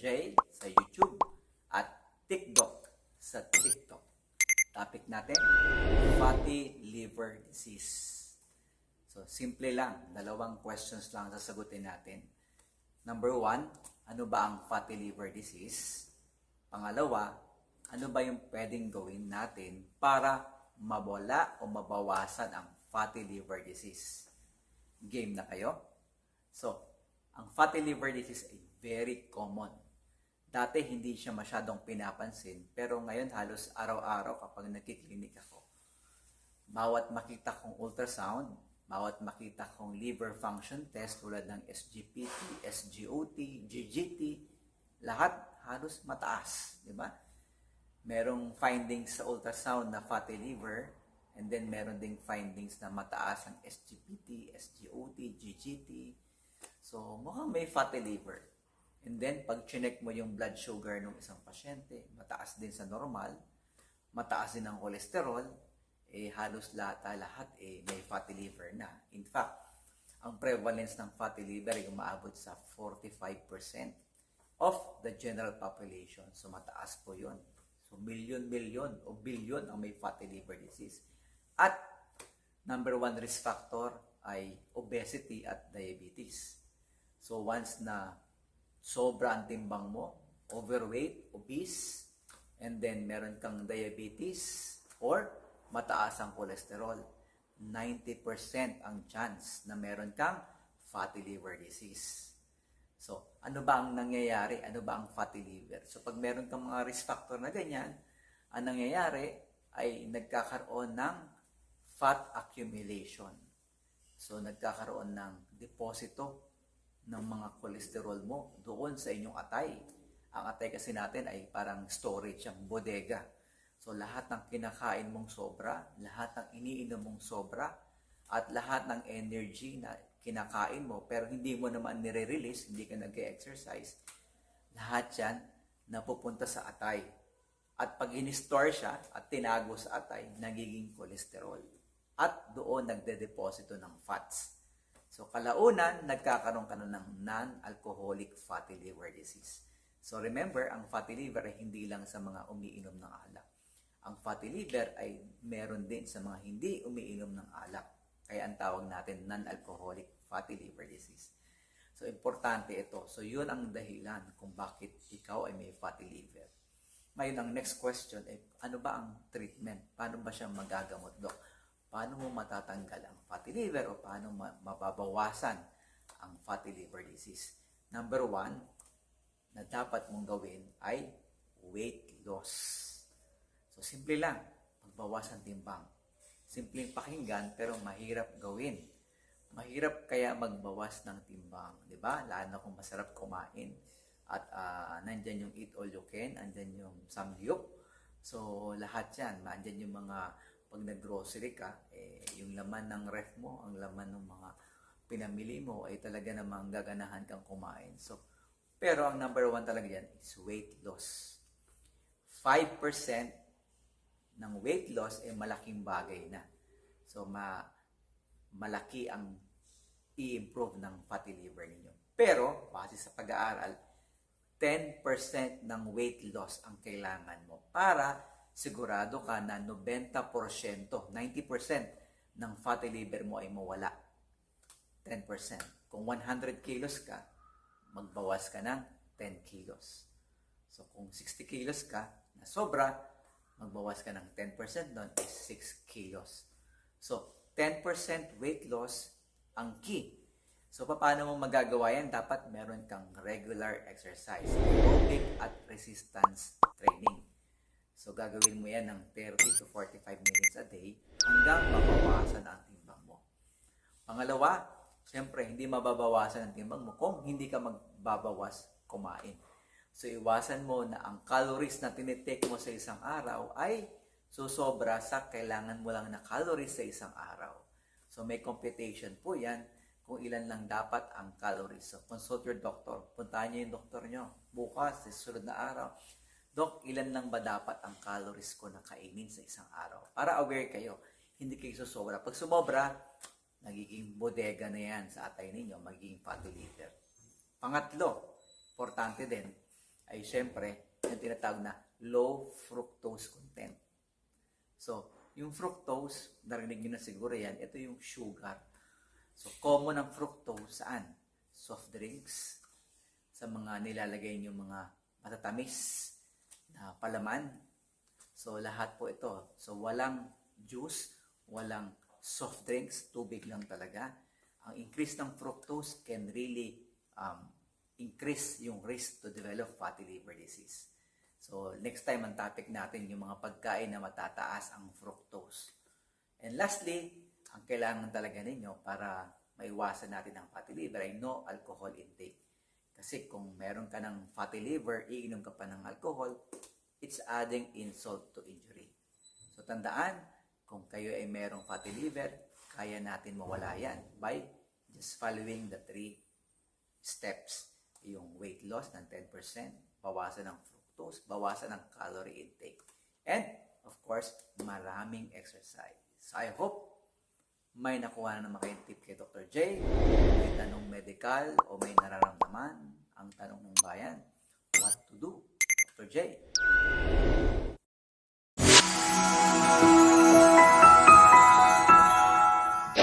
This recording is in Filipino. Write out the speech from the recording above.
J sa YouTube at TikTok sa TikTok. Topic natin, fatty liver disease. So, simple lang. Dalawang questions lang sasagutin natin. Number one, ano ba ang fatty liver disease? Pangalawa, ano ba yung pwedeng gawin natin para mawala o mabawasan ang fatty liver disease? Game na kayo? So, ang fatty liver disease ay very common. Dati hindi siya masyadong pinapansin, pero ngayon halos araw-araw kapag nagkiklinik ako, bawat makita kong ultrasound, bawat makita kong liver function test tulad ng SGPT, SGOT, GGT, lahat halos mataas, di ba? Merong findings sa ultrasound na fatty liver, and then meron ding findings na mataas ang SGPT, SGOT, GGT. So, mukhang may fatty liver. And then, pag chinek mo yung blood sugar ng isang pasyente, mataas din sa normal, mataas din ang kolesterol, eh halos lahat, lahat eh, may fatty liver na. In fact, ang prevalence ng fatty liver ay umaabot sa 45% of the general population. So mataas po yun. So milyon-milyon o bilyon ang may fatty liver disease. At number one risk factor ay obesity at diabetes. So once na sobra ang timbang mo, overweight, obese, and then meron kang diabetes or mataas ang kolesterol, 90% ang chance na meron kang fatty liver disease. So, ano ba ang nangyayari? Ano ba ang fatty liver? So, pag meron kang mga risk factor na ganyan, ang nangyayari ay nagkakaroon ng fat accumulation. So, nagkakaroon ng deposito ng mga kolesterol mo doon sa inyong atay. Ang atay kasi natin ay parang storage, ang bodega. So lahat ng kinakain mong sobra, lahat ng iniinom mong sobra, at lahat ng energy na kinakain mo pero hindi mo naman nire-release, hindi ka nag-exercise, lahat yan napupunta sa atay. At pag in-store siya at tinago sa atay, nagiging kolesterol. At doon nagde-deposito ng fats. So kalaunan, nagkakaroon ka na ng non-alcoholic fatty liver disease. So remember, ang fatty liver ay hindi lang sa mga umiinom ng alak. Ang fatty liver ay meron din sa mga hindi umiinom ng alak. Kaya ang tawag natin non-alcoholic fatty liver disease. So importante ito. So yun ang dahilan kung bakit ikaw ay may fatty liver. Ngayon ang next question ay ano ba ang treatment? Paano ba siya magagamot, Dok? Paano mo matatanggal ang fatty liver o paano ma- mababawasan ang fatty liver disease? Number one, na dapat mong gawin ay weight loss. So, simple lang. Magbawas ang timbang. Simpleng pakinggan, pero mahirap gawin. Mahirap kaya magbawas ng timbang. Di ba? Lalo kung masarap kumain. At ah, nandyan yung eat all you can, andyan yung samgyup. So, lahat yan. Andyan yung mga, pag nag-grocery ka, eh, yung laman ng ref mo, ang laman ng mga pinamili mo, ay talaga namang gaganahan kang kumain. So, pero ang number one talaga yan is weight loss. 5% ng weight loss ay malaking bagay na. So, ma malaki ang i-improve ng fatty liver ninyo. Pero, base sa pag-aaral, 10% ng weight loss ang kailangan mo para sigurado ka na 90%, 90% ng fatty liver mo ay mawala. 10%. Kung 100 kilos ka, magbawas ka ng 10 kilos. So, kung 60 kilos ka, na sobra, magbawas ka ng 10% doon is 6 kilos. So, 10% weight loss ang key. So, paano mo magagawa yan? Dapat meron kang regular exercise, aerobic at resistance training. So, gagawin mo yan ng 30 to 45 minutes a day hanggang mabawasan ang timbang mo. Pangalawa, siyempre, hindi mababawasan ang timbang mo kung hindi ka magbabawas kumain. So, iwasan mo na ang calories na tinitake mo sa isang araw ay susobra sa kailangan mo lang na calories sa isang araw. So, may computation po yan kung ilan lang dapat ang calories. So, consult your doctor. Puntahan niyo yung doktor niyo. Bukas, sa susunod na araw. Dok, ilan lang ba dapat ang calories ko na kainin sa isang araw? Para aware kayo, hindi kayo susobra. Pag sumobra, nagiging bodega na yan sa atay ninyo, magiging fatty liver. Pangatlo, importante din, ay syempre yung tinatawag na low fructose content. So, yung fructose, narinig nyo na siguro yan, ito yung sugar. So, common ang fructose saan? Soft drinks, sa mga nilalagay nyo mga matatamis na palaman. So, lahat po ito. So, walang juice, walang soft drinks, tubig lang talaga. Ang increase ng fructose can really um, increase yung risk to develop fatty liver disease. So, next time ang topic natin yung mga pagkain na matataas ang fructose. And lastly, ang kailangan talaga ninyo para maiwasan natin ang fatty liver ay no alcohol intake. Kasi kung meron ka ng fatty liver, iinom ka pa ng alcohol, it's adding insult to injury. So tandaan, kung kayo ay merong fatty liver, kaya natin mawala yan by just following the three steps. Yung weight loss ng 10%, bawasan ng fructose, bawasan ng calorie intake. And, of course, maraming exercise. So I hope may nakuha na naman kayong tip kay Dr. J. May tanong medical o may nararamdaman ang tanong ng bayan. What to do? Dr. J,